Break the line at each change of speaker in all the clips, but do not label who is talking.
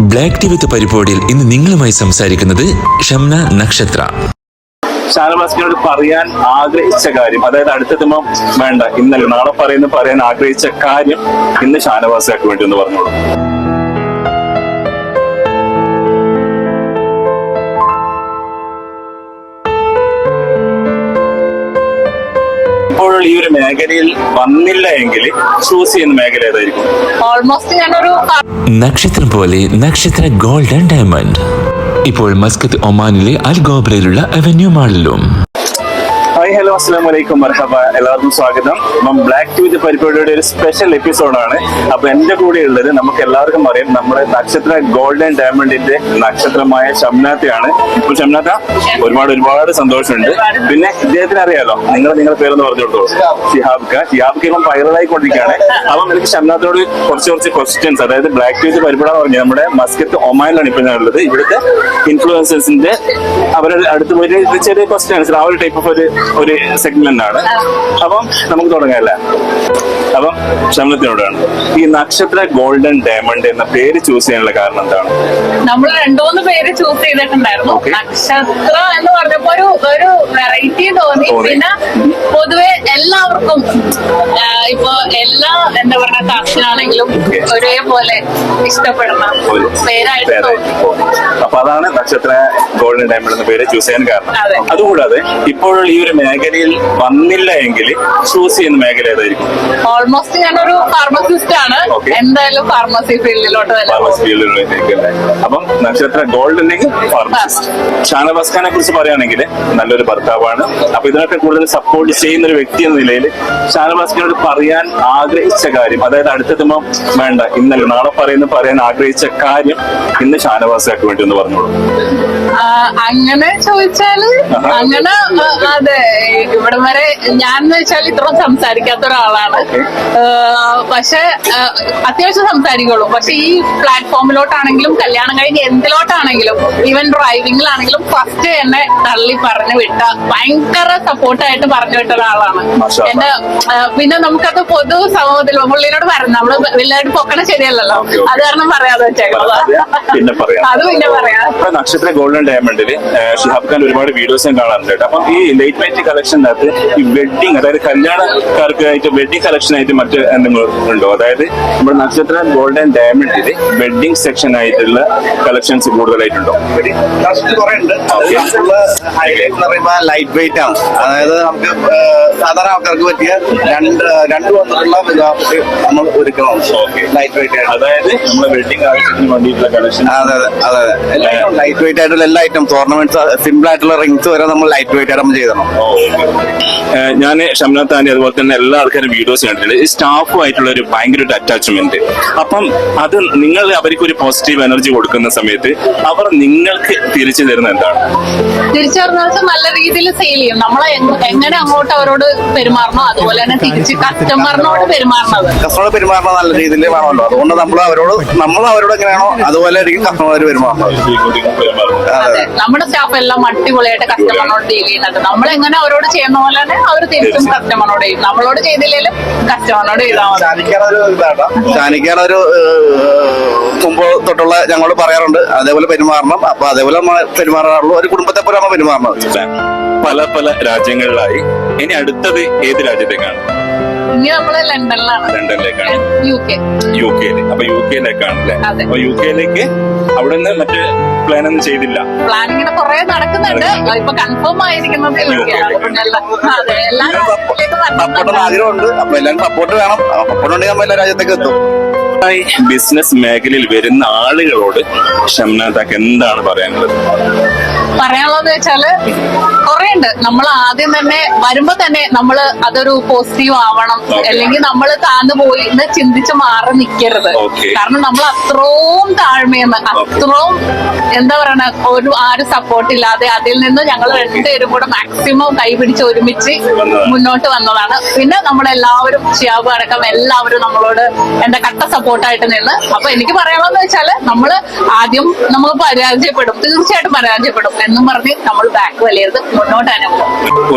Black T വിത്ത് പരിപാടിയിൽ ഇന്ന് നിങ്ങളുമായി സംസാരിക്കുന്നത് ഷംന നക്ഷത്ര.
ഷാനവാസിനോട് പറയാൻ ആഗ്രഹിച്ച കാര്യം അതായത് അടുത്ത ദിവസം വേണ്ട ഇന്നലെ നാളെ പറയുന്ന പറയാൻ ആഗ്രഹിച്ച കാര്യം ഇന്ന് ഷാനവാസിയാക്ക് വേണ്ടി ഒന്ന് പറഞ്ഞോളൂ. ഇപ്പോൾ ഈ ഒരു മേഖലയിൽ വന്നില്ല എങ്കിൽ ചൂസ് ചെയ്യുന്ന മേഖല ഏതായിരിക്കും?
ഓൾമോസ്റ്റ് ഞാനൊരു
നക്ഷത്രം പോലെ നക്ഷത്ര ഗോൾഡൻ ഡയമണ്ട്. ഇപ്പോൾ മസ്കത്ത് ഒമാനിലെ അൽ ഗോബ്രയിലുള്ള അവന്യൂ മാളിലും.
ഹായ് ഹലോ അസ്സാം വലൈക്കും മർഹബ. എല്ലാവർക്കും സ്വാഗതം. അപ്പം ബ്ലാക്ക് ട്യൂത്ത് പരിപാടിയുടെ ഒരു സ്പെഷ്യൽ എപ്പിസോഡാണ് അപ്പൊ എന്റെ കൂടെ ഉള്ളത് നമുക്ക് എല്ലാവർക്കും അറിയാം നമ്മുടെ നക്ഷത്ര ഗോൾഡൻ ഡയമണ്ടിന്റെ നക്ഷത്രമായ ഷംനാഥയാണ് ഇപ്പൊ ഷംനാഥ ഒരുപാട് ഒരുപാട് സന്തോഷമുണ്ട്. പിന്നെ ഇദ്ദേഹത്തിന് അറിയാലോ നിങ്ങൾ നിങ്ങളുടെ പേരൊന്ന് പറഞ്ഞു കൊടുത്തോളൂ ഷിഹാബ് ഖാൻ ഷിഹാബ് ഖാൻ ഇപ്പം വൈറലായിക്കൊണ്ടിരിക്കുകയാണ് അപ്പം എനിക്ക് ഷംനാഥോട് കുറച്ച് കുറച്ച് ക്വസ്റ്റ്യൻസ് അതായത് ബ്ലാക്ക് ട്യൂത്ത് പരിപാടി എന്ന് പറഞ്ഞാൽ നമ്മുടെ മസ്കത്ത് ഒമാനിലാണ് ഇപ്പൊ ഞാൻ ഉള്ളത്. ഇവിടുത്തെ ഇൻഫ്ലുവൻസേഴ്സിന്റെ അവരുടെ അടുത്ത് പോയിട്ട് ചെറിയ ക്വസ്റ്റ്യൻസ് ആ ഒരു ടൈപ്പ് ഓഫ് ഒരു ഒരു സെഗ്മെന്റ് ആണ്. അപ്പം നമുക്ക് തുടങ്ങാല്ലേ അപ്പം ശമനത്തിനോടാണ്. ഈ നക്ഷത്ര ഗോൾഡൻ ഡയമണ്ട് എന്ന പേര് ചൂസ് ചെയ്യാനുള്ള കാരണം എന്താണ്?
നമ്മൾ രണ്ടുമൂന്ന് പേര് ചൂസ് ചെയ്തിട്ടുണ്ടായിരുന്നു. നക്ഷത്ര എന്ന് പറഞ്ഞപ്പോ ഒരു ഒരു വെറൈറ്റി തോന്നി. പിന്നെ പൊതുവെ എല്ലാവർക്കും ഇപ്പൊ എല്ലാ എന്താ പറയുക കാസ്റ്റിനാണെങ്കിലും. ഒരേപോലെ ഇഷ്ടപ്പെടുന്ന പേരായിട്ട്.
അപ്പൊ അതാണ് നക്ഷത്ര ഗോൾഡൻ ഡയമണ്ട് എന്ന പേര് ചൂസ് ചെയ്യാൻ കാരണം.
അതെ.
അതുകൂടാതെ ഇപ്പോഴുള്ള ഈ ഒരു മേഖലയിൽ വന്നില്ല എങ്കിൽ ചൂസ് ചെയ്യുന്ന മേഖല ഏതായിരിക്കും?
ഓൾമോസ്റ്റ് ഞാനൊരു ഫാർമസിസ്റ്റ് ആണ്. എന്തായാലും ഫാർമസി ഫീൽഡിലോട്ട്
ഫാർമസി ഫീൽഡിലോട്ടേക്ക് അല്ലേ? അപ്പം നക്ഷത്ര ഗോൾഡ് ഉണ്ടെങ്കിൽ ഫാർമസിസ്റ്റ് ഷാനവാസ് ഖാനെ കുറിച്ച് പറയുകയാണെങ്കിൽ നല്ലൊരു ഭർത്താവാണ്. അപ്പൊ ഇതിനൊക്കെ കൂടുതൽ സപ്പോർട്ട് ചെയ്യുന്ന ഒരു വ്യക്തി എന്ന നിലയിൽ ഷാനവാസ് ഖാനോട് പറയാൻ ആഗ്രഹിച്ച കാര്യം അതായത് അടുത്തെത്തുമ്പോൾ വേണ്ട ഇന്നലെ നാളെ പറയുന്ന പറയാൻ ആഗ്രഹിച്ച കാര്യം ഇന്ന് ഷാനവാസിയാക്ക് വേണ്ടി ഒന്ന് പറഞ്ഞോളൂ.
അങ്ങനെ
ചോദിച്ചാൽ
അങ്ങനെ അതെ. ഇവിടെ വരെ ഞാൻ എന്ന് വെച്ചാൽ ഇത്ര സംസാരിക്കാത്ത ഒരാളാണ്. പക്ഷെ അത്യാവശ്യം സംസാരിക്കുള്ളൂ. പക്ഷെ ഈ പ്ലാറ്റ്ഫോമിലോട്ടാണെങ്കിലും കല്യാണം കഴിഞ്ഞ് എന്തിലോട്ടാണെങ്കിലും ഈവൻ ഡ്രൈവിംഗിലാണെങ്കിലും ഫസ്റ്റ് എന്നെ തള്ളി പറഞ്ഞു വിട്ട ഭയങ്കര സപ്പോർട്ടായിട്ട് പറഞ്ഞു വിട്ട ഒരാളാണ്. എന്റെ പിന്നെ നമുക്കത് പൊതു സമൂഹത്തിൽ പുള്ളിനോട് പറഞ്ഞു നമ്മൾ വലുതായിട്ട് പൊക്കണ ശരിയല്ലല്ലോ. അത് കാരണം പറയാതെ വെച്ചേക്കുന്നത് അത് പിന്നെ പറയാം.
നക്ഷത്ര ഗോൾഡൻ ഡയമണ്ടിൽ ഷിഹാബ് ഖാൻ ഒരുപാട് വീഡിയോസ് ഞാൻ കാണാറുണ്ട് അപ്പം ഈ ലൈറ്റ് നൈറ്റ് കളക്ഷനകത്ത് ഈ വെഡ്ഡിങ് അതായത് കല്യാണക്കാർക്ക് ആയിട്ട് വെഡ്ഡിങ് കളക്ഷൻ ആയിട്ട് മറ്റ് എന്തെങ്കിലും ഉണ്ടോ? അതായത് നമ്മുടെ നക്ഷത്ര ഗോൾഡൻ ഡയമണ്ടിൽ വെഡ്ഡിങ് സെക്ഷൻ ആയിട്ടുള്ള കളക്ഷൻസ് കൂടുതലായിട്ടുണ്ടോ?
ലൈറ്റ് വെയിറ്റ് ആണ്. അതായത് നമുക്ക് സാധാരണ ആൾക്കാർക്ക് പറ്റിയ രണ്ട് രണ്ട് വന്നിട്ടുള്ള നമ്മൾ ഒരുക്കണം. ലൈറ്റ് വെയിറ്റ് ആയിട്ട്.
അതായത് നമ്മുടെ വെഡിങ് ആവശ്യത്തിന് വേണ്ടിയിട്ടുള്ള കളക്ഷൻ
അതെ അതെ അതെ. ലൈറ്റ് വെയിറ്റ് ആയിട്ടുള്ള എല്ലാ ഐറ്റം ടൂർണമെന്റ് സിമ്പിൾ ആയിട്ടുള്ള റിങ്സ് വരെ നമ്മൾ ലൈറ്റ് വെയിറ്റ് ആയിട്ട് നമ്മൾ ചെയ്തണം.
ഞാൻ ഷംനാഥ് താനി അതുപോലെ തന്നെ എല്ലാ ആൾക്കാരും വീഡിയോസ് കണ്ടിട്ടുണ്ട്. ഈ സ്റ്റാഫുമായിട്ടുള്ള ഒരു ഭയങ്കര ഒരു അറ്റാച്ച്മെന്റ് അപ്പം അത് നിങ്ങൾ അവർക്ക് ഒരു പോസിറ്റീവ് എനർജി കൊടുക്കുന്ന സമയത്ത് അവർ നിങ്ങൾക്ക് തിരിച്ചു തരുന്ന എന്താണ്?
തിരിച്ചു തരുന്ന നല്ല രീതിയിൽ സെയിൽ ചെയ്യും. നമ്മൾ എങ്ങനെ അങ്ങോട്ട് അവരോട് പെരുമാറണോ അതുപോലെ തന്നെ തിരിച്ച് കസ്റ്റമറിനോട് പെരുമാറണത്.
കസ്റ്റമർ പെരുമാറണം നല്ല രീതിയിൽ വേണമല്ലോ. അതുകൊണ്ട് നമ്മൾ അവരോട് നമ്മൾ അവരോട് എങ്ങനെയാണോ അതുപോലെ ആയിരിക്കും കസ്റ്റമർ പെരുമാറുന്നത്
അതെ. നമ്മുടെ സ്റ്റാഫ് എല്ലാം അടിപൊളിയായിട്ട് കസ്റ്റമറിനോട് ഡീൽ ചെയ്യുന്നുണ്ട്. നമ്മൾ എങ്ങനെ അവരോട് ചെയ്യുന്ന പോലെ തന്നെ അവർ തിരിച്ചും കസ്റ്റമറിനോട് ചെയ്യും. നമ്മളോട് ചെയ്തില്ലെങ്കിലും കസ്റ്റമറിനോട് ചെയ്താൽ മതി.
ഇതാണ്? ഷാനിക്കാനൊരു മുമ്പ് തൊട്ടുള്ള ഞങ്ങളോട് പറയാറുണ്ട്. അതേപോലെ പെരുമാറണം. അപ്പൊ അതേപോലെ പെരുമാറാറുള്ളൂ ഒരു കുടുംബത്തെ പോലെ നമ്മൾ പെരുമാറണം.
പല പല രാജ്യങ്ങളിലായി. ഇനി അടുത്തത് ഏത് രാജ്യത്തേക്കാണ്?
ഇനി നമ്മൾ ലണ്ടനിലാണ്.
ലണ്ടനിലേക്കാണ്.
U K.
യു അപ്പൊ യു കെയിലേക്കാണ് അല്ലേ?
അതെ.
അപ്പൊ യു കെയിലേക്ക് അവിടെ നിന്ന് മറ്റേ പ്ലാൻ ഒന്നും ചെയ്തില്ല.
പ്ലാൻ ഇങ്ങനെ കുറെ നടക്കുന്നുണ്ട്. ഇപ്പൊ കൺഫേം ആയിരിക്കുന്നത്
സപ്പോർട്ട്
വരുന്നുണ്ട്.
ആഗ്രഹമുണ്ട്. അപ്പൊ എല്ലാവരും സപ്പോർട്ട് വേണം. സപ്പോർട്ട് ഉണ്ടെങ്കിൽ നമ്മൾ എല്ലാ രാജ്യത്തേക്ക് എത്തും.
ബിസിനസ് മേഖലയിൽ വരുന്ന ആളുകളോട് ഷംനാഥക്ക് എന്താണ് പറയാനുള്ളത്?
പറയാനുള്ളത് വെച്ചാൽ കുറെ ഉണ്ട് നമ്മൾ ആദ്യം തന്നെ വരുമ്പോ തന്നെ നമ്മൾ അതൊരു പോസിറ്റീവ് ആവണം. അല്ലെങ്കിൽ നമ്മൾ താഴ്ന്നു പോയി എന്ന് ചിന്തിച്ച് മാറി നിൽക്കരുത് കാരണം നമ്മൾ അത്രയും താഴ്മയെന്ന് അത്രയും എന്താ പറയണ ഒരു ആരും സപ്പോർട്ട് ഇല്ലാതെ അതിൽ നിന്ന് ഞങ്ങൾ രണ്ടുപേരും കൂടെ മാക്സിമം കൈപിടിച്ച് ഒരുമിച്ച് മുന്നോട്ട് വന്നതാണ്. പിന്നെ നമ്മളെല്ലാവരും ഷിയാബ് അടക്കം എല്ലാവരും നമ്മളോട് എന്റെ കട്ട സപ്പോർട്ടായിട്ട് നിന്ന്. അപ്പൊ എനിക്ക് പറയാനുള്ളത് വെച്ചാൽ നമ്മൾ ആദ്യം നമ്മൾ പരാജയപ്പെടും. തീർച്ചയായിട്ടും പരാജയപ്പെടും. എന്നും പറഞ്ഞ് നമ്മൾ ബാക്ക് വലിയത് മുന്നോട്ട് തന്നെ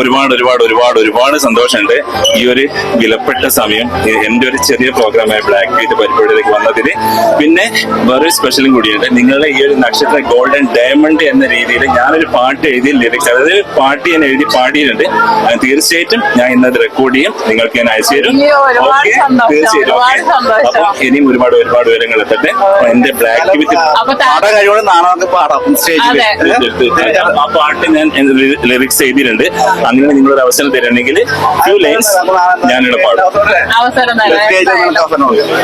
ഒരുപാട് ഒരുപാട് ഒരുപാട് ഒരുപാട് സന്തോഷമുണ്ട്. ഈ ഒരു വിലപ്പെട്ട സമയം എന്റെ ഒരു ചെറിയ പ്രോഗ്രാമായ ബ്ലാക്ക് ബീറ്റ് പരിപാടിയിലേക്ക് വന്നതിന്. പിന്നെ വേറൊരു സ്പെഷ്യലും കൂടിയുണ്ട്. നിങ്ങളുടെ ഈ ഒരു നക്ഷത്ര ഗോൾഡൻ ഡയമണ്ട് എന്ന രീതിയിൽ ഞാനൊരു പാട്ട് എഴുതി ലിറിക്സ് അതായത് പാട്ട് ഞാൻ എഴുതി പാടിയിട്ടുണ്ട്. അത് തീർച്ചയായിട്ടും ഞാൻ ഇന്നത് റെക്കോർഡ് ചെയ്യും. നിങ്ങൾക്ക് ഞാൻ അയച്ചു തരും.
അയ്യോ, ഒരുപാട് സന്തോഷം,
തീർച്ചയായിട്ടും.
ഒരുപാട് സന്തോഷം.
അപ്പം ഇനിയും ഒരുപാട് ഒരുപാട് വിവരങ്ങൾ എത്തട്ടെ. എന്റെ ബ്ലാക്ക്
ബീറ്റ്
പാടാൻ കഴിവുകൊണ്ട് നാളെ നമുക്ക് പാടാം സ്റ്റേജിൽ.
ആ പാട്ട് ഞാൻ ലിറിക്സ് എഴുതിയിട്ടുണ്ട്. അങ്ങനെ നിങ്ങളൊരു അവസരം തരണമെങ്കിൽ ഫ്യൂ ലൈൻസ് ഞാനിവിടെ പാടും.
അവസരം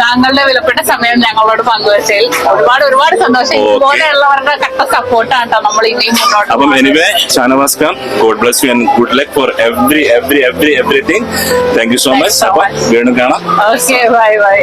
താങ്കളുടെ വിലപ്പെട്ട സമയം ഞങ്ങളോട് പങ്കുവച്ചതിൽ ഒരുപാട് ഒരുപാട് സന്തോഷം. ഇതുപോലെയുള്ളവരുടെ കട്ട സപ്പോർട്ടാണ് നമ്മൾ ഇനിയും മുന്നോട്ട്
അപ്പം anyway Shahnawaz Khan God bless you and good luck for every every every everything thank you so much അപ്പൊ വീണ്ടും കാണാം.
Okay bye bye